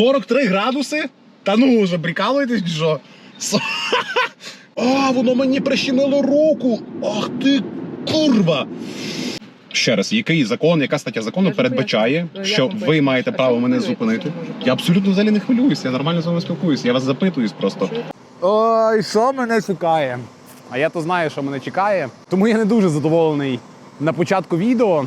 43 градуси? Та ну вже прикалуєтесь, чи що? А, воно мені прищемило руку. Ах ти курва. Ще раз, який закон, яка стаття закону передбачає, що ви маєте право мене зупинити? Я абсолютно взагалі не хвилююся, я нормально з вами спілкуюся. Я вас запитуюсь просто. Ой, що мене чекає? А я то знаю, що мене чекає. Тому я не дуже задоволений на початку відео,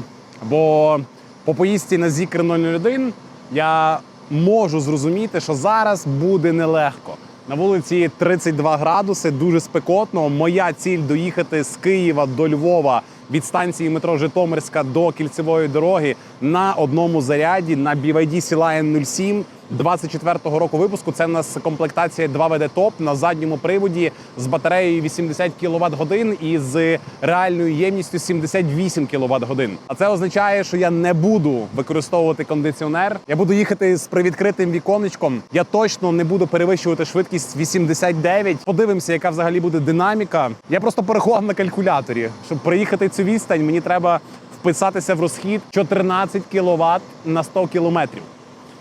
бо по поїздці на Зікр 001 я можу зрозуміти, що зараз буде нелегко. На вулиці 32 градуси, дуже спекотно. Моя ціль доїхати з Києва до Львова від станції метро Житомирська до кільцевої дороги на одному заряді на BYD Sea Lion 07 24-го року випуску. Це у нас комплектація 2WD Top на задньому приводі з батареєю 80 кВт годин і з реальною ємністю 78 кВт годин. А це означає, що я не буду використовувати кондиціонер. Я буду їхати з привідкритим віконечком. Я точно не буду перевищувати швидкість 89. Подивимося, яка взагалі буде динаміка. Я просто порахував на калькуляторі, щоб проїхати цю відстань. Мені треба вписатися в розхід 14 кВт на 100 кілометрів.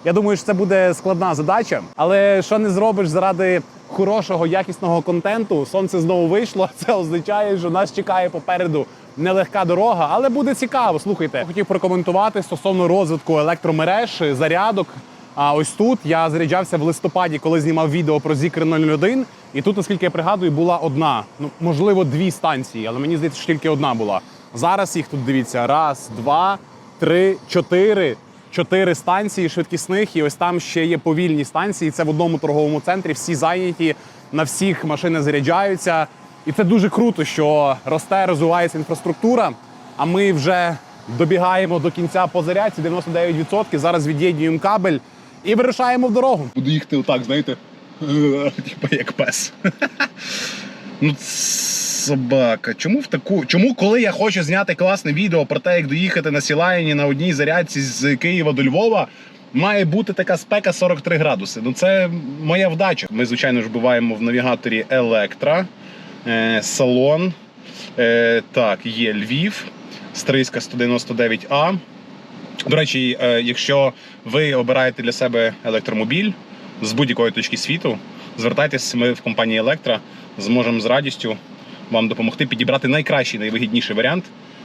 Я думаю, що це буде складна задача, але що не зробиш заради хорошого якісного контенту, сонце знову вийшло. Це означає, що нас чекає попереду нелегка дорога, але буде цікаво. Слухайте, хотів прокоментувати стосовно розвитку електромереж, зарядок. А ось тут я заряджався в листопаді, коли знімав відео про Зікр 01. І тут, наскільки я пригадую, була одна, ну можливо, дві станції, але мені здається, що тільки одна була. Зараз їх тут дивіться: раз, два, три, чотири. Чотири станції швидкісних, і ось там ще є повільні станції. Це в одному торговому центрі. Всі зайняті, на всіх машини заряджаються. І це дуже круто, що росте, розвивається інфраструктура. А ми вже добігаємо до кінця по зарядці 99%. Зараз від'єднуємо кабель і вирушаємо в дорогу. Буду їхати отак, знаєте, типа як пес. Ну, собака. Чому в таку? Чому, коли я хочу зняти класне відео про те, як доїхати на Сілаїні на одній зарядці з Києва до Львова, має бути така спека 43 градуси? Ну це моя вдача. Ми, звичайно ж, буваємо в навігаторі Електра, е, салон. Е, так, є Львів, Стрийська 199А. До речі, е, якщо ви обираєте для себе електромобіль з будь-якої точки світу, звертайтеся, ми в компанії Електра зможемо з радістю вам допомогти підібрати найкращий, найвигідніший варіант.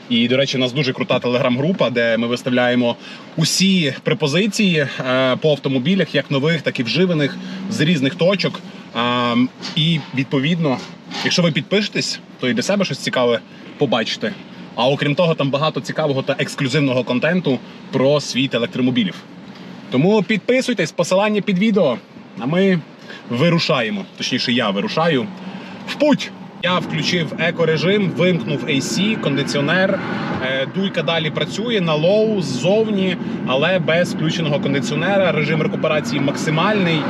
І, до речі, у нас дуже крута телеграм-група, де ми виставляємо усі препозиції е, по автомобілях, як нових, так і вживаних з різних точок. А, І відповідно, якщо ви підпишетесь, то і для себе щось цікаве побачите. А окрім того, там багато цікавого та ексклюзивного контенту про світ електромобілів. Тому підписуйтесь, посилання під відео. А ми вирушаємо. Точніше, я вирушаю в путь. Я включив екорежим, вимкнув AC, кондиціонер. Е, Дуйка далі працює на лоу ззовні, але без включеного кондиціонера. Режим рекуперації максимальний.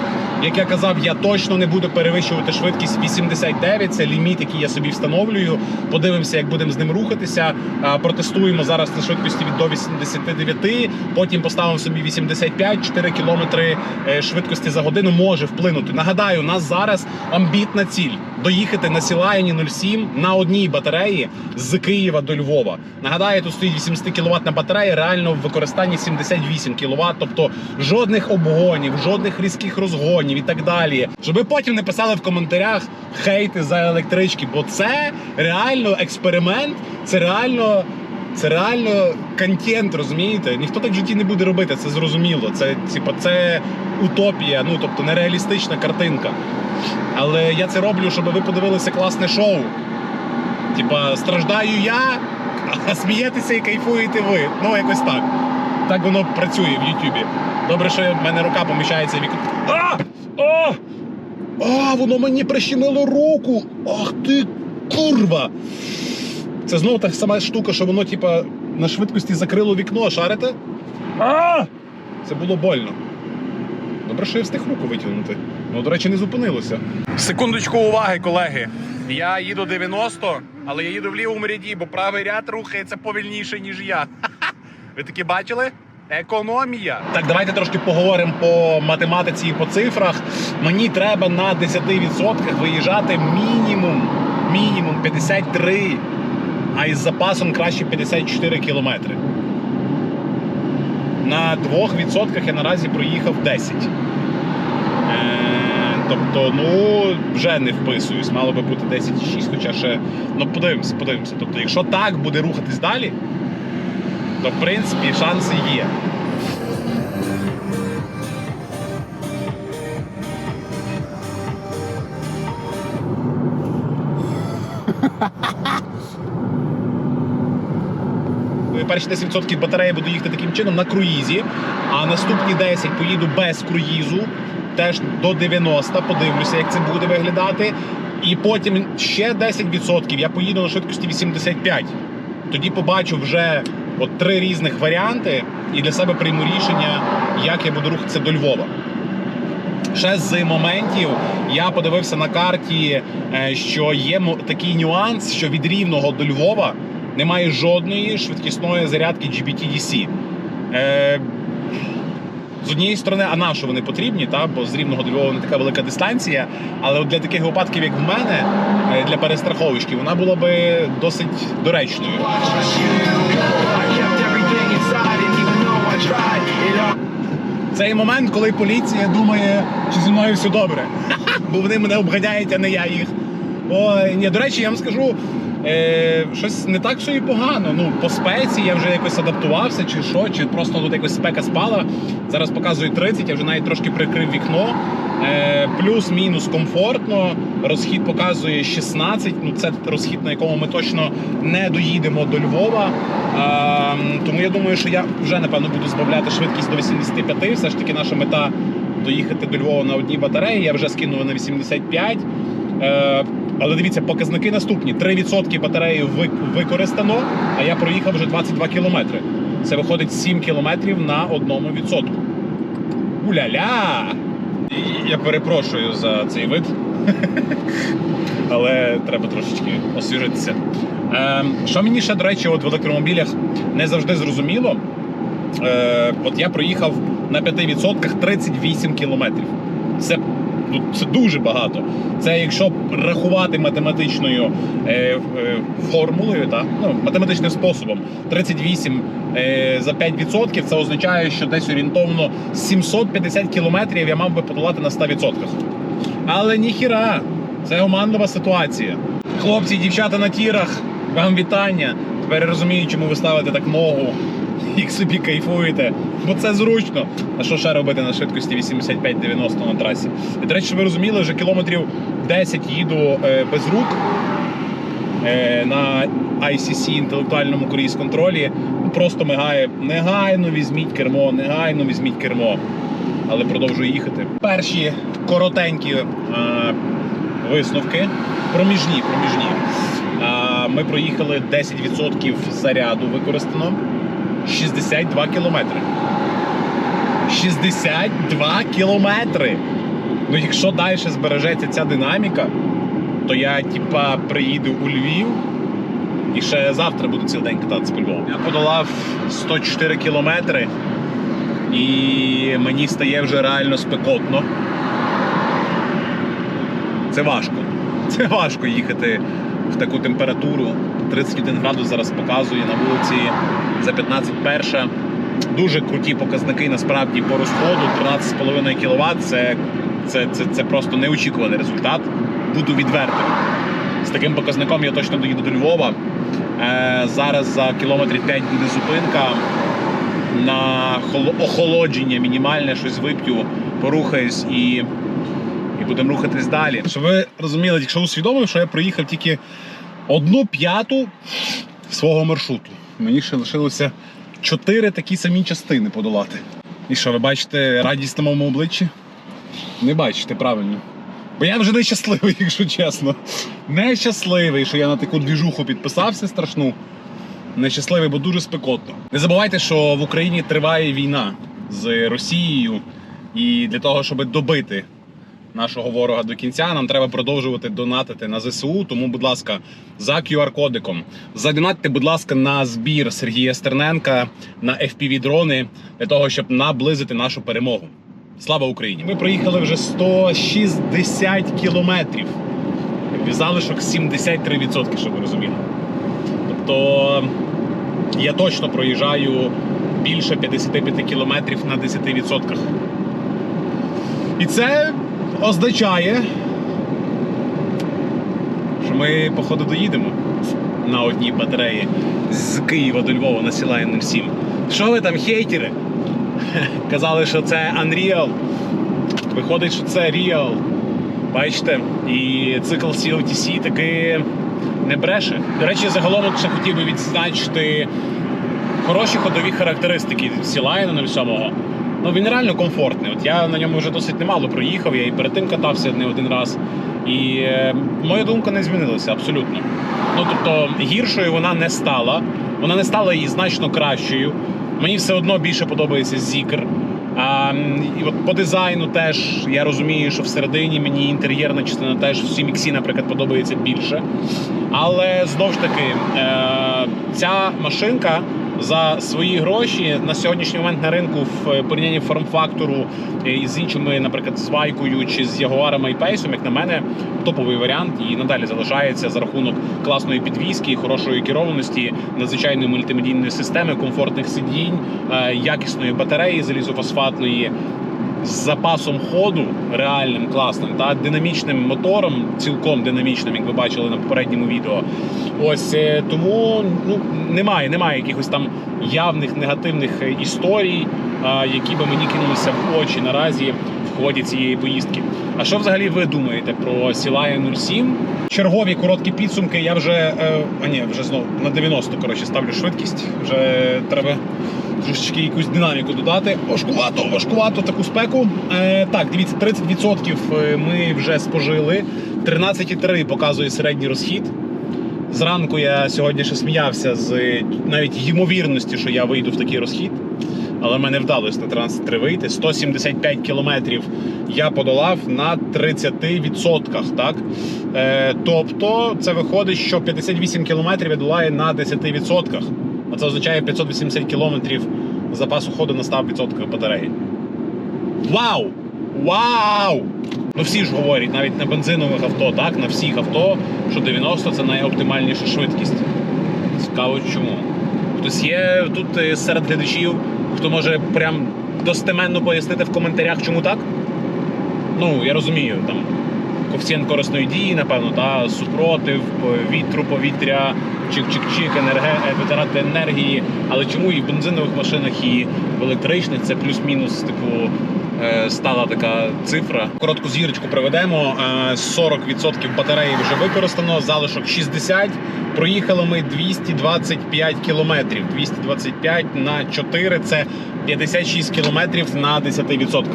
Як я казав, я точно не буду перевищувати швидкість 89. Це ліміт, який я собі встановлюю. Подивимося, як будемо з ним рухатися. Протестуємо зараз на швидкості від до 89. Потім поставимо собі 85, 4 кілометри е, швидкості за годину може вплинути. Нагадаю, у нас зараз амбітна ціль доїхати на Сілаїні 07 на одній батареї з Києва до Львова. Нагадаю, тут стоїть 80 кВт батарея, реально в використанні 78 кВт, тобто жодних обгонів, жодних різких розгонів і так далі. Щоб ви потім не писали в коментарях хейти за електрички, бо це реально експеримент, це реально. Це реально контент, розумієте? Ніхто так в житті не буде робити, це зрозуміло. Це типа це утопія, ну тобто нереалістична картинка. Але я це роблю, щоб ви подивилися класне шоу. Типа, страждаю я, а смієтеся і кайфуєте ви. Ну, якось так. Так воно працює в Ютубі. Добре, що в мене рука поміщається в вікно. А! О! А, воно мені прищемило руку! Ах ти курва! Це знову та сама штука, що воно, типа, на швидкості закрило вікно, шарите? А! Це було больно. Добре, що я встиг руку витягнути. Ну, до речі, не зупинилося. Секундочку уваги, колеги. Я їду 90, але я їду в лівому ряді, бо правий ряд рухається повільніше, ніж я. Ви такі бачили? Економія. Так, давайте трошки поговоримо по математиці і по цифрах. Мені треба на 10% виїжджати мінімум, мінімум 53, а із запасом краще 54 кілометри. На 2% я наразі проїхав 10. Тобто, ну, вже не вписуюсь, мало би бути 10,6, хоча ще. Ну, подивимося, подивимося. Тобто, якщо так буде рухатись далі, то в принципі шанси є. Перші 10% батареї буду їхати таким чином на круїзі, а наступні 10 поїду без круїзу, теж до 90, подивлюся, як це буде виглядати. І потім ще 10% я поїду на швидкості 85. Тоді побачу вже от три різних варіанти і для себе прийму рішення, як я буду рухатися до Львова. Ще з моментів я подивився на карті, е, що є такий нюанс, що від рівного до Львова немає жодної швидкісної зарядки GBT-DC. З однієї сторони, а на що вони потрібні, та? бо з рівного до Львова не така велика дистанція. Але для таких випадків, як в мене, е, для перестраховочки, вона була би досить доречною. Цей момент, коли поліція думає, чи зі мною все добре. Бо вони мене обганяють, а не я їх. Ой, ні, до речі, я вам скажу, е, щось не так все і погано. Ну, по спеці я вже якось адаптувався, чи що, чи просто тут якось спека спала. Зараз показує 30, я вже навіть трошки прикрив вікно. Е, плюс-мінус комфортно. Розхід показує 16. Ну, це розхід, на якому ми точно не доїдемо до Львова. Е, тому я думаю, що я вже напевно буду збавляти швидкість до 85. Все ж таки, наша мета доїхати до Львова на одній батареї. Я вже скинув на 85. Е, але дивіться, показники наступні: 3% батареї використано, а я проїхав вже 22 кілометри. Це виходить 7 кілометрів на одному відсотку. Уля-ля! Я перепрошую за цей вид, але треба трошечки освіжитися. Е, що мені ще, до речі, от в електромобілях не завжди зрозуміло. Е, от я проїхав на 5% 38 кілометрів. Ну, це дуже багато. Це якщо рахувати математичною е, е, формулою, та, ну, математичним способом, 38 е, за 5% це означає, що десь орієнтовно 750 кілометрів я мав би подолати на 100%. Але ніхіра, це оманлива ситуація. Хлопці дівчата на тірах, вам вітання. Тепер я розумію, чому ви ставите так ногу і собі кайфуєте, бо це зручно. А що ще робити на швидкості 85-90 на трасі? І, до речі, ви розуміли, вже кілометрів 10 їду е, без рук е, на ICC інтелектуальному круїз контролі. Просто мигає. Негайно візьміть кермо, негайно візьміть кермо. Але продовжую їхати. Перші коротенькі е, висновки. Проміжні, проміжні. Е, ми проїхали 10% заряду використано. 62 кілометри. 62 кілометри. Ну, якщо далі збережеться ця динаміка, то я типа приїду у Львів і ще завтра буду цілий день кататися по Львову. Я подолав 104 кілометри, і мені стає вже реально спекотно. Це важко. Це важко їхати в таку температуру. 31 градус зараз показує на вулиці за 15 перша. Дуже круті показники насправді по розходу. 13,5 кВт це, це, це, це просто неочікуваний результат. Буду відвертим. З таким показником я точно доїду до Львова. Е, зараз за кілометрів 5 буде зупинка. На охолодження мінімальне, щось вип'ю, порухаюсь і, і будемо рухатись далі. Щоб ви розуміли, якщо усвідомив, що я проїхав тільки одну п'яту свого маршруту. Мені ще лишилося чотири такі самі частини подолати. І що, ви бачите радість на моєму обличчі? Не бачите, правильно. Бо я вже не щасливий, якщо чесно. Нещасливий, що я на таку двіжуху підписався страшну. Нещасливий, бо дуже спекотно. Не забувайте, що в Україні триває війна з Росією, і для того, щоб добити нашого ворога до кінця, нам треба продовжувати донатити на ЗСУ. Тому, будь ласка, за QR-кодиком задонатьте, будь ласка, на збір Сергія Стерненка на fpv дрони для того, щоб наблизити нашу перемогу. Слава Україні! Ми проїхали вже 160 кілометрів. Залишок 73%, щоб ви розуміли. Тобто я точно проїжджаю більше 55 кілометрів на 10%. І це означає, що ми, походу, доїдемо на одній батареї з Києва до Львова на Сілайн 07. Що ви там, хейтери? Казали, що це Unreal. Виходить, що це Real. Бачите? І цикл CLTC таки не бреше. До речі, загалом ще хотів би відзначити хороші ходові характеристики Сілайна 07. Ну він реально комфортний. От я на ньому вже досить немало проїхав, я і перед тим катався не один раз. І е, моя думка не змінилася абсолютно. Ну тобто гіршою вона не стала, вона не стала і значно кращою. Мені все одно більше подобається Зікр. А, і от по дизайну теж я розумію, що всередині мені інтер'єрна частина теж всі міксі, наприклад, подобається більше. Але знову ж таки, е, ця машинка за свої гроші на сьогоднішній момент на ринку в порівнянні форм-фактору е, з іншими, наприклад, з Вайкою чи з Ягуарами і Пейсом, як на мене, топовий варіант і надалі залишається за рахунок класної підвізки, хорошої керованості, надзвичайної мультимедійної системи, комфортних сидінь, е, якісної батареї залізофосфатної з запасом ходу реальним класним та динамічним мотором, цілком динамічним, як ви бачили на попередньому відео. Ось е, тому ну немає, немає якихось там явних негативних е, історій, які би мені кинулися в очі наразі ході цієї поїздки. А що взагалі ви думаєте про Сілая 07? Чергові короткі підсумки. Я вже е, а ні, вже знову на 90 коротше ставлю швидкість. Вже треба трошечки якусь динаміку додати. Важкувато, важкувато таку спеку. Е, так, дивіться, 30% ми вже спожили. 13,3 показує середній розхід. Зранку я сьогодні ще сміявся з е, навіть ймовірності, що я вийду в такий розхід. Але мене вдалося на 13,3 вийти. 175 кілометрів я подолав на 30%. Так? Е, тобто це виходить, що 58 кілометрів я долаю на 10%. А це означає 580 кілометрів запасу ходу на 100% батареї. Вау! Вау! Ну всі ж говорять, навіть на бензинових авто, так, на всіх авто, що 90 це найоптимальніша швидкість. Цікаво чому. Хтось є тут е, серед глядачів, хто може прям достеменно пояснити в коментарях, чому так? Ну, я розумію, там коефіцієнт корисної дії, напевно, та супротив, е, вітру, повітря, чик-чик-чик, енерге... е, витрати енергії. Але чому і в бензинових машинах, і в електричних це плюс-мінус, типу, е, стала така цифра. Коротку зірочку проведемо. Е, 40% батареї вже використано, залишок 60%. Проїхали ми 225 кілометрів. 225 на 4 це 56 кілометрів на 10%.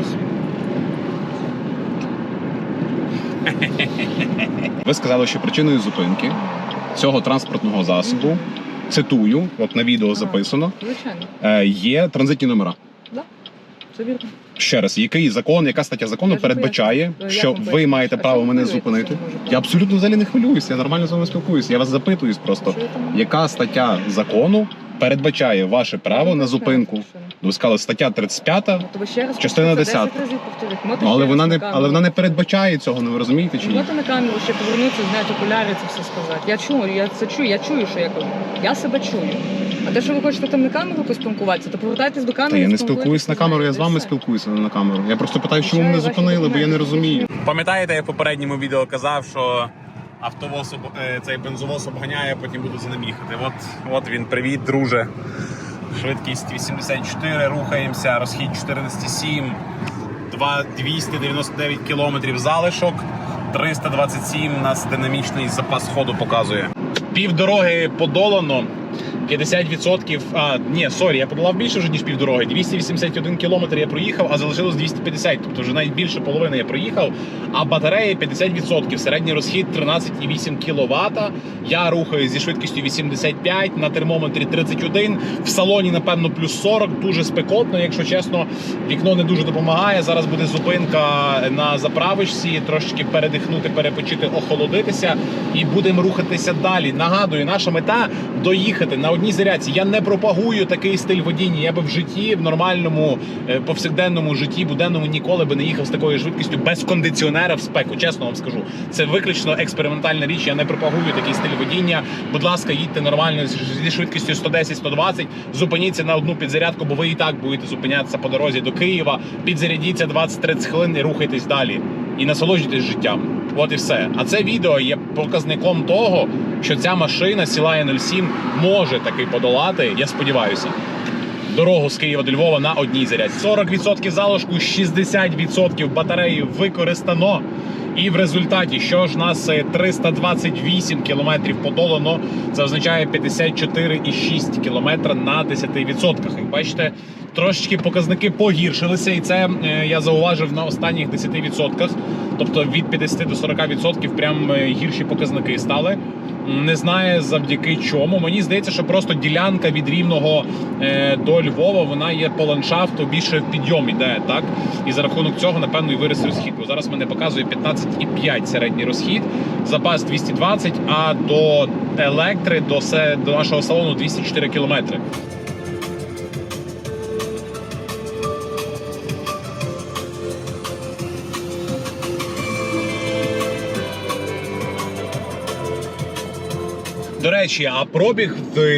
Ви сказали, що причиною зупинки цього транспортного засобу, цитую, от на відео записано, Звичайно, е, є транзитні номера. Це вірно. Ще раз, який закон, яка стаття закону Я ж передбачає, поясню. що Як вам ви поясню? маєте А право чому мене хвилюєтеся, зупинити? Я абсолютно взагалі не хвилююся, я нормально з вами спілкуюся. Я вас запитуюсь просто, Що я там? яка стаття закону передбачає ваше право на зупинку? Ви сказали стаття 35, Ну, то ви ще раз Частина повторіть, 10. 10 разів. Можете ну, але ще вона раз не на камеру. але вона не передбачає цього. Ну ви розумієте чи ні? Можете на камеру ще повернутися, зняти окуляри, це все сказати. Я чую, я це чую, я чую, що я кажу. Я себе чую. А те, що ви хочете там на камеру поспілкуватися, то повертайтесь до камери. Та я не спілкуюсь на камеру, я з вами спілкуюся не на камеру. Я просто питаю, чому мене зупинили, бо я не розумію. Пам'ятаєте, я в попередньому відео казав, що автовоз об- е, цей бензовоз обганяє, потім буду за ним їхати. От, от він, привіт, друже. Швидкість 84, рухаємося, розхід 14,7, 2 299 кілометрів залишок, 327 у нас динамічний запас ходу показує. Півдороги подолано. 50%, а ні, сорі, я подолав більше вже ніж півдороги. 281 кілометр я проїхав, а залишилось 250, тобто вже навіть більше половини я проїхав. А батареї 50%, середній розхід 13,8 кВт. Я рухаю зі швидкістю 85, на термометрі 31, в салоні, напевно, плюс 40, дуже спекотно, якщо чесно, вікно не дуже допомагає. Зараз буде зупинка на заправочці, трошечки передихнути, перепочити, охолодитися і будемо рухатися далі. Нагадую, наша мета доїхати на одній зарядці. Я не пропагую такий стиль водіння. Я би в житті, в нормальному е, повсякденному житті, буденному ніколи би не їхав з такою швидкістю без кондиціонера в спеку. Чесно вам скажу. Це виключно експериментальна річ. Я не пропагую такий стиль водіння. Будь ласка, їдьте нормально зі швидкістю 110-120, зупиніться на одну підзарядку, бо ви і так будете зупинятися по дорозі до Києва. Підзарядіться 20-30 хвилин і рухайтесь далі. І насолоджуйтесь життям. От і все. А це відео є показником того, що ця машина Сілає 07 може таки подолати. Я сподіваюся. Дорогу з Києва до Львова на одній зарядці. 40% залишку, 60% батареї використано. І в результаті, що ж нас е, 328 кілометрів подолано, це означає 54,6 кілометра на 10%. Як бачите, трошечки показники погіршилися, і це е, я зауважив на останніх 10%. Тобто від 50 до 40% прям е, гірші показники стали. Не знає завдяки чому. Мені здається, що просто ділянка від рівного е, до Львова вона є по ландшафту більше в підйом іде, так? І за рахунок цього, напевно, і виріс розхід. Бо зараз мене показує 15,5 середній розхід, запас 220, а до електри, до, се, до нашого салону 204 кілометри. Речі, а пробіг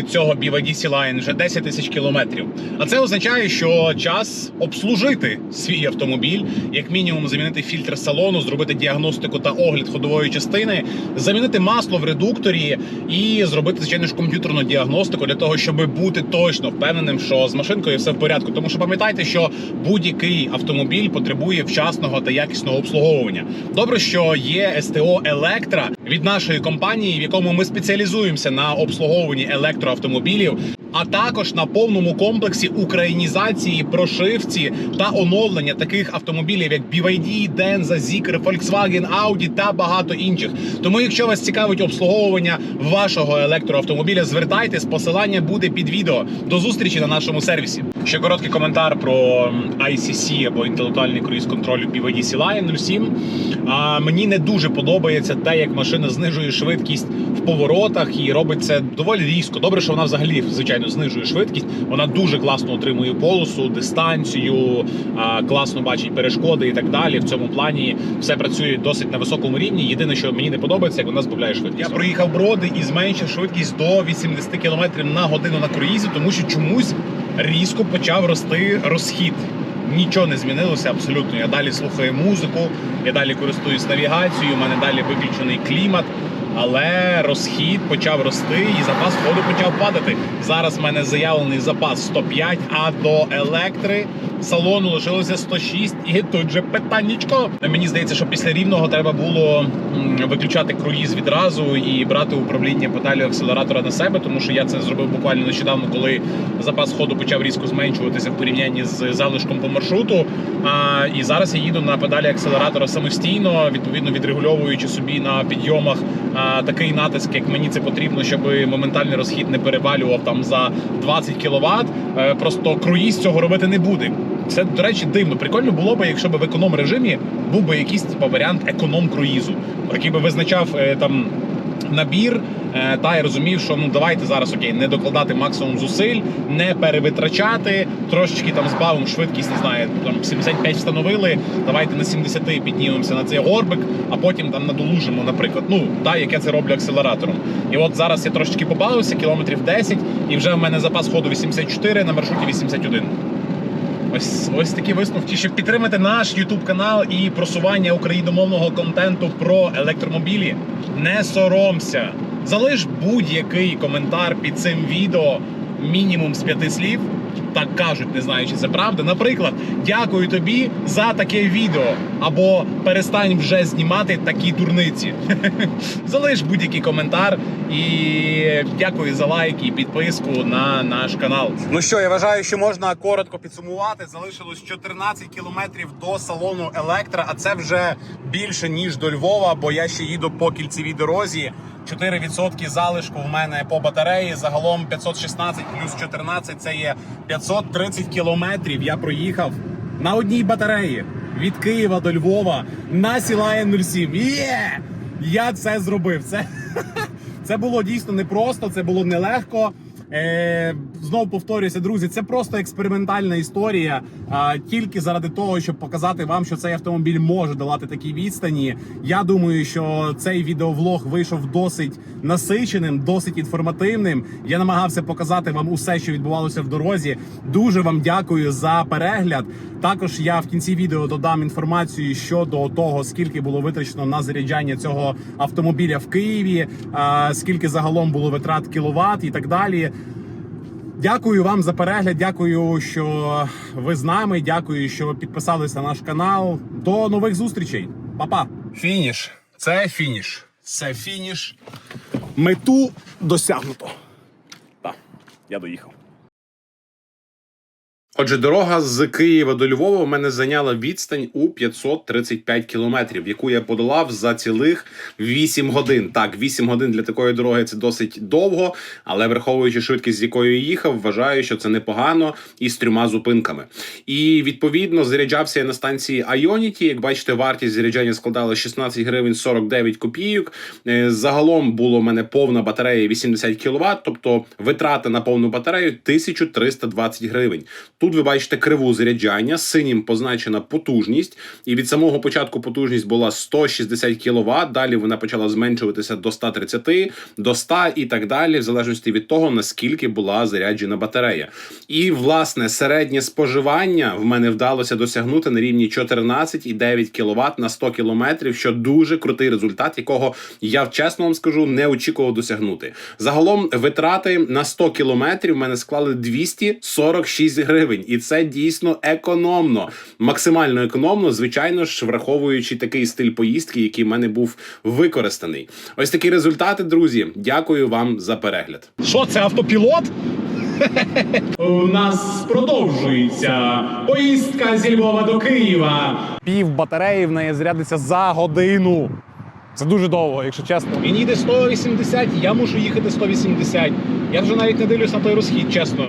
цього BYD Sea-Line вже 10 тисяч кілометрів. А це означає, що час обслужити свій автомобіль, як мінімум замінити фільтр салону, зробити діагностику та огляд ходової частини, замінити масло в редукторі і зробити звичайно ж комп'ютерну діагностику для того, щоб бути точно впевненим, що з машинкою все в порядку. Тому що пам'ятайте, що будь-який автомобіль потребує вчасного та якісного обслуговування. Добре, що є СТО Електра від нашої компанії, в якому ми спеціалізуємося на обслуговуванні електроавтомобілів. А також на повному комплексі українізації, прошивці та оновлення таких автомобілів, як BYD, Denza, Zeekr, Volkswagen, Audi та багато інших. Тому, якщо вас цікавить обслуговування вашого електроавтомобіля, звертайтесь, посилання буде під відео. До зустрічі на нашому сервісі. Ще короткий коментар про ICC або інтелектуальний круїз контролю BYD Sea-Lion 07. А мені не дуже подобається те, як машина знижує швидкість в поворотах і робить це доволі різко. Добре, що вона взагалі звичайно знижує швидкість. Вона дуже класно отримує полосу, дистанцію, класно бачить перешкоди і так далі. В цьому плані все працює досить на високому рівні. Єдине, що мені не подобається, як вона збавляє швидкість. Я проїхав броди і зменшив швидкість до 80 км на годину на круїзі, тому що чомусь різко почав рости розхід. Нічого не змінилося абсолютно. Я далі слухаю музику, я далі користуюсь навігацією, у мене далі виключений клімат. Але розхід почав рости і запас ходу почав падати. Зараз в мене заявлений запас 105, а до електри салону лишилося 106. І тут же питаннячко. Мені здається, що після рівного треба було виключати круїз відразу і брати управління педалю акселератора на себе, тому що я це зробив буквально нещодавно, коли запас ходу почав різко зменшуватися в порівнянні з залишком по маршруту. А, і зараз я їду на педалі акселератора самостійно, відповідно відрегульовуючи собі на підйомах такий натиск, як мені це потрібно, щоб моментальний розхід не перевалював там за 20 кВт. Е, Просто круїз цього робити не буде. Це, до речі, дивно. Прикольно було б, якщо б в економ режимі був би якийсь типу, варіант економ круїзу, який би визначав е, там набір. Е, Та я розумів, що ну давайте зараз окей, не докладати максимум зусиль, не перевитрачати, трошечки там збавимо швидкість, не знаю, там 75 встановили. Давайте на 70 піднімемося на цей горбик, а потім там надолужимо, наприклад. Ну так, як я це роблю акселератором. І от зараз я трошечки побавився, кілометрів 10, і вже в мене запас ходу 84 на маршруті 81. Ось ось такі висновки. Щоб підтримати наш YouTube канал і просування україномовного контенту про електромобілі, не соромся. Залиш будь-який коментар під цим відео мінімум з п'яти слів. Так кажуть, не знаю, чи це правда. Наприклад, дякую тобі за таке відео. Або перестань вже знімати такі дурниці. Залиш будь-який коментар і дякую за лайк і підписку на наш канал. Ну що, я вважаю, що можна коротко підсумувати. Залишилось 14 кілометрів до салону Електра, а це вже більше ніж до Львова, бо я ще їду по кільцевій дорозі. 4% залишку в мене по батареї. Загалом 516 плюс 14 це є 530 кілометрів. Я проїхав на одній батареї від Києва до Львова на Сілає 07. Є! Я це зробив. Це, це було дійсно непросто, це було нелегко. Е, знову повторююся, друзі, це просто експериментальна історія. А, тільки заради того, щоб показати вам, що цей автомобіль може долати такі відстані. Я думаю, що цей відеовлог вийшов досить насиченим, досить інформативним. Я намагався показати вам усе, що відбувалося в дорозі. Дуже вам дякую за перегляд. Також я в кінці відео додам інформацію щодо того, скільки було витрачено на заряджання цього автомобіля в Києві, а, скільки загалом було витрат кіловат і так далі. Дякую вам за перегляд. Дякую, що ви з нами. Дякую, що підписалися на наш канал. До нових зустрічей. Па-па! Фініш. Це фініш. Це фініш. Мету досягнуто. Так, я доїхав. Отже, дорога з Києва до Львова в мене зайняла відстань у 535 кілометрів, яку я подолав за цілих 8 годин. Так, 8 годин для такої дороги це досить довго, але враховуючи швидкість, з якою я їхав, вважаю, що це непогано і з трьома зупинками. І відповідно заряджався я на станції Ionity. Як бачите, вартість заряджання складала 16 гривень 49 копійок. Е, Загалом було в мене повна батарея 80 кВт, тобто витрата на повну батарею 1320 гривень. Тут ви бачите криву заряджання, синім позначена потужність, і від самого початку потужність була 160 кВт, Далі вона почала зменшуватися до 130, до 100 і так далі, в залежності від того наскільки була заряджена батарея. І власне середнє споживання в мене вдалося досягнути на рівні 14,9 кВт на 100 км, що дуже крутий результат, якого я чесно вам скажу не очікував досягнути. Загалом витрати на 100 км в мене склали 246 гривень, і це дійсно економно, максимально економно, звичайно ж, враховуючи такий стиль поїздки, який в мене був використаний. Ось такі результати, друзі. Дякую вам за перегляд. Що це автопілот? У нас продовжується поїздка зі Львова до Києва. Пів батареї в неї зарядиться за годину. Це дуже довго, якщо чесно. Він їде 180, я мушу їхати 180. Я вже навіть не дивлюсь на той розхід, чесно.